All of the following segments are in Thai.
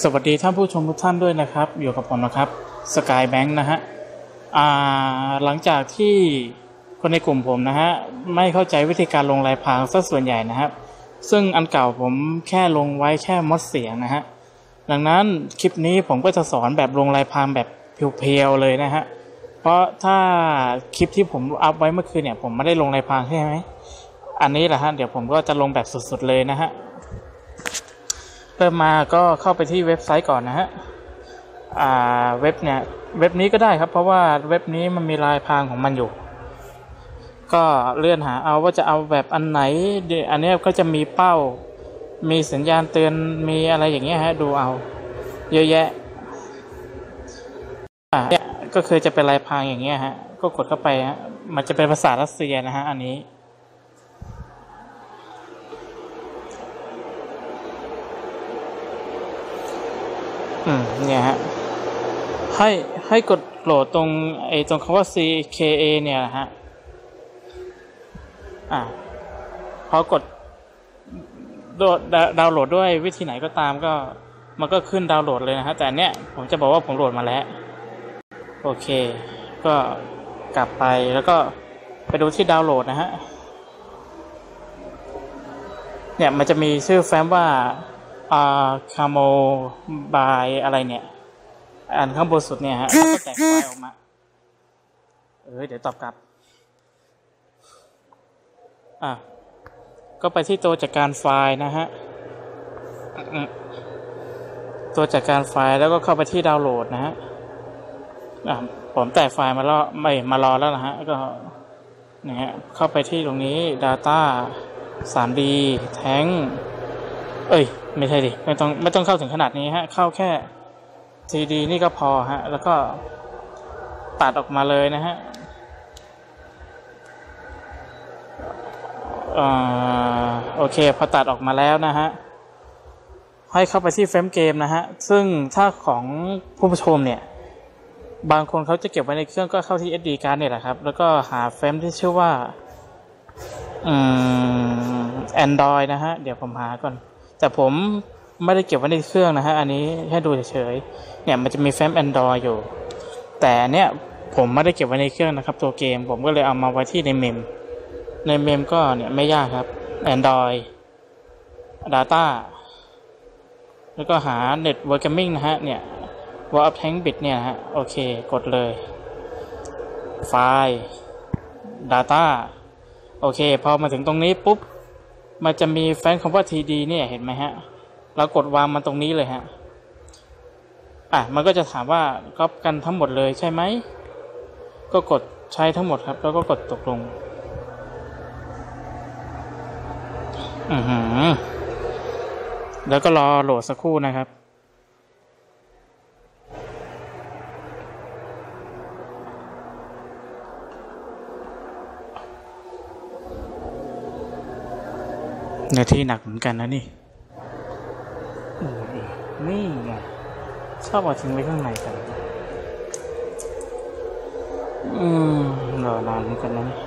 สวัสดีท่านผู้ชมทุกท่านด้วยนะครับ อยู่กับผมนะครับสกายแบงค์นะฮะหลังจากที่คนในกลุ่มผมนะฮะไม่เข้าใจวิธีการลงลายพรางซะส่วนใหญ่นะครับ ซึ่งอันเก่าผมแค่ลงไว้แค่มดเสียงนะฮะดังนั้นคลิปนี้ผมก็จะสอนแบบลงลายพรางแบบเพียวๆเลยนะฮะเพราะถ้าคลิปที่ผมอัพไว้เมื่อคืนเนี่ยผมไม่ได้ลงลายพรางใช่ไหมอันนี้แหละฮะเดี๋ยวผมก็จะลงแบบสุดๆเลยนะฮะ เริ่มมาก็เข้าไปที่เว็บไซต์ก่อนนะฮะอ่าเว็บเนี่ยเว็บนี้ก็ได้ครับ เพราะว่าเว็บนี้มันมีลายพรางของมันอยู่ ก็เลื่อนหาเอาว่าจะเอาแบบอันไหนเดี๋ยอันนี้ก็จะมีเป้า มีสัญญาณเตือนมีอะไรอย่างเงี้ยฮะดูเอา เยอะแยะอ่าเนี่ยก็คือจะเป็นลายพรางอย่างเงี้ยฮะก็กดเข้าไปฮะมันจะเป็นภาษารัสเซียนะฮะอันนี้ อืมเนี่ยฮะให้ให้กดโหลดตรงไอ้ตรงคำว่า CKA เนี่ยนะฮะอ่าพอกดดดดดาวน์โหลดด้วยวิธีไหนก็ตามก็มันก็ขึ้นดาวน์โหลดเลยนะฮะแต่เนี้ยผมจะบอกว่าผมโหลดมาแล้ว โอเค ก็กลับไปแล้วก็ไปดูที่ดาวน์โหลดนะฮะเนี่ยมันจะมีชื่อแฟ้มว่า อ่าคาโมบายอะไรเนี่ยอันข้างบนสุดเนี่ยฮะแล้วก็แตกไฟล์ออกมา เออเดี๋ยวตอบกลับ อะ ก็ไปที่ตัวจัดการไฟล์นะฮะ ตัวจัดการไฟล์แล้วก็เข้าไปที่ดาวน์โหลดนะฮะ อะผมแตกไฟล์มาแล้วไม่มารอแล้วนะฮะ ก็เนี่ยฮะเข้าไปที่ตรงนี้ Data 3D Tank เอ้ย ไม่ใช่ดิไม่ต้องไม่ต้องเข้าถึงขนาดนี้ฮะ เข้าแค่ TD นี่ก็พอฮะ แล้วก็ตัดออกมาเลยนะฮะอ่าโอเค พอตัดออกมาแล้วนะฮะ ให้เข้าไปที่เฟรมเกมนะฮะ ซึ่งถ้าของผู้ชมเนี่ย บางคนเขาจะเก็บไว้ในเครื่องก็เข้าที่ SD card เนี่ยแหละครับ แล้วก็หาเฟรมที่ชื่อว่า อืม Android นะฮะ เดี๋ยวผมหาก่อน แต่ผมไม่ได้เก็บไว้ในเครื่องนะฮะ อันนี้ให้ดูเฉยๆ เนี่ยมันจะมีแฟ้ม Android อยู่ แต่เนี่ยผมไม่ได้เก็บไว้ในเครื่องนะครับ ตัวเกมผมก็เลยเอามาไว้ที่ในเมม ในเมมก็เนี่ยไม่ยากครับ Android Data แล้วก็หา Network Gaming นะฮะ เนี่ย Wall of Tank Bit เนี่ยฮะ โอเค กดเลย ไฟล์ Data โอเค พอมาถึงตรงนี้ปุ๊บ มันจะมีแฟ้มคำว่า TD เนี่ยเห็นไหมฮะ เรากดวางมันตรงนี้เลยฮะ อะ มันก็จะถามว่าก๊อปกันทั้งหมดเลยใช่ไหม ก็กดใช้ทั้งหมดครับ แล้วก็กดตกลง อือหือ แล้วก็รอโหลดสักครู่นะครับ เนื้อที่หนักเหมือนกันนะนี่นี่ไงชอบเอาทิ้งไว้ข้างในกัน อืมรอนานเหมือนกันนะนี่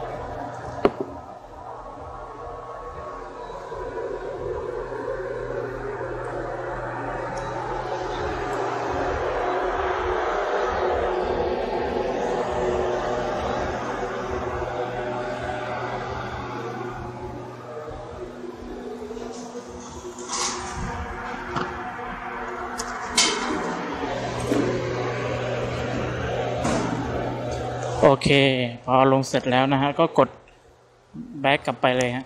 โอเค พอลงเสร็จแล้วนะฮะ ก็กดแบ็กกลับไปเลยฮะ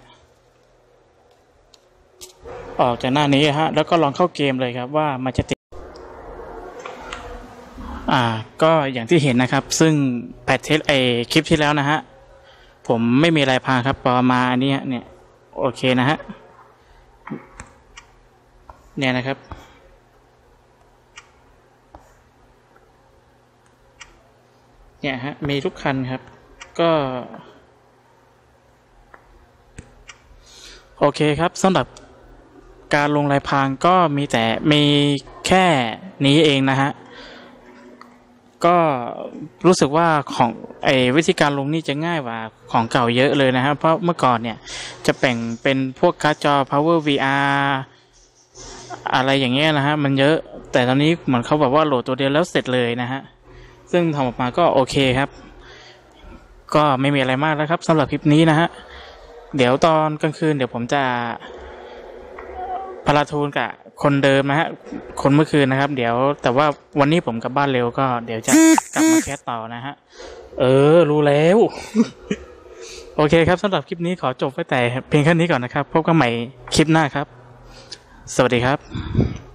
ออกจากหน้านี้ฮะ แล้วก็ลองเข้าเกมเลยครับว่ามันจะติด อ่า ก็อย่างที่เห็นนะครับ ซึ่งแพทเทสไอคลิปที่แล้วนะฮะ ผมไม่มีอะไรพางครับพอมาอันนี้เนี่ย โอเคนะฮะ เนี่ยนะครับ เนี่ยฮะ มีทุกคันครับ ก็ โอเคครับสำหรับการลงลายพางก็มีแต่มีแค่นี้เองนะฮะ ก็รู้สึกว่าของไอ้วิธีการลงนี่จะง่ายกว่าของเก่าเยอะเลยนะครับ เพราะเมื่อก่อนเนี่ยจะแบ่งเป็นพวกการ์ดจอ power VR อะไรอย่างเงี้ยนะฮะ มันเยอะ แต่ตอนนี้เหมือนเขาแบบว่าโหลดตัวเดียวแล้วเสร็จเลยนะฮะ ซึ่งทำออกมาก็โอเคครับ ก็ไม่มีอะไรมากแล้วครับสำหรับคลิปนี้นะฮะเดี๋ยวตอนกลางคืนเดี๋ยวผมจะพาราทูนกับคนเดิมนะฮะ คนเมื่อคืนนะครับ เดี๋ยวแต่ว่าวันนี้ผมกลับบ้านเร็วก็ เดี๋ยวจะกลับมาแคสต่อนะฮะ เออ รู้แล้ว โอเคครับสำหรับคลิปนี้ขอจบไว้แต่เพียงแค่นี้ก่อนนะครับ พบกันใหม่คลิปหน้าครับ สวัสดีครับ